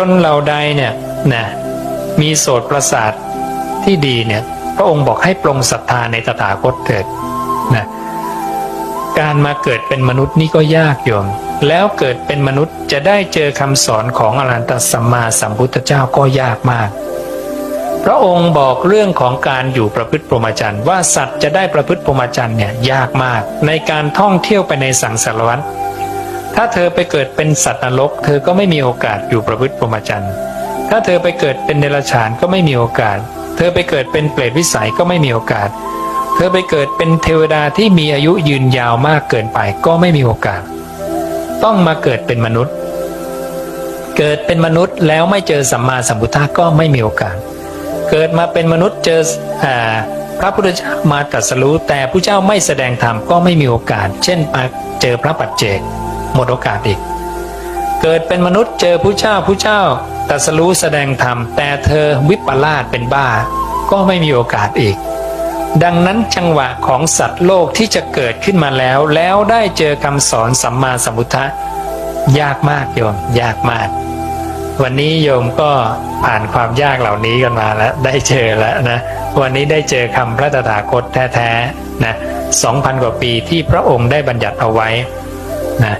ชนเหล่าใดเนี่ยนะมีโสตประสาทที่ดีเนี่ยพระองค์บอกให้ปรงศรัทธาในตถาคตเถิดนะการมาเกิดเป็นมนุษย์นี่ก็ยากโยม แล้วเกิดเป็นมนุษย์จะได้เจอคำสอนของอรหันตสัมมาสัมพุทธเจ้าก็ยากมาก พระองค์บอกเรื่องของการอยู่ประพฤติพรหมจรรย์ว่าสัตว์จะได้ประพฤติพรหมจรรย์เนี่ยยากมาก ในการท่องเที่ยวไปในสังสารวัฏ ถ้าเธอไปเกิดเป็นสัตว์นรก เธอก็ไม่มีโอกาสอยู่ประพฤติพรหมจรรย์ ถ้าเธอไปเกิดเป็นเดรัจฉานก็ไม่มีโอกาส เธอไปเกิดเป็นเปรตวิสัยก็ไม่มีโอกาส เธอไปเกิดเป็นเทวดาที่มีอายุยืนยาวมากเกินไปก็ไม่มีโอกาส ต้องมาเกิดเป็นมนุษย์ เกิดเป็นมนุษย์แล้วไม่เจอสัมมาสัมพุทธะก็ไม่มีโอกาส เกิดมาเป็นมนุษย์เจออพระพุทธเจ้ามาตรัสรู้แต่ผู้เจ้าไม่แสดงธรรมก็ไม่มีโอกาส เช่นมาเจอพระปัจเจก หมดโอกาสอีก เกิดเป็นมนุษย์เจอผู้เจ้าผู้เจ้าตัสรู้แสดงธรรม แต่เธอวิปลาสเป็นบ้า ก็ไม่มีโอกาสอีก ดังนั้นจังหวะของสัตว์โลกที่จะเกิดขึ้นมาแล้ว แล้วได้เจอคำสอนสัมมาสัมพุทธะยากมากโยม ยากมาก วันนี้โยมก็ผ่านความยากเหล่านี้กันมาแล้ว ได้เจอแล้วนะ วันนี้ได้เจอคำพระตถาคตแท้ๆนะสองพันกว่าปีที่พระองค์ได้บัญญัติเอาไว้นะ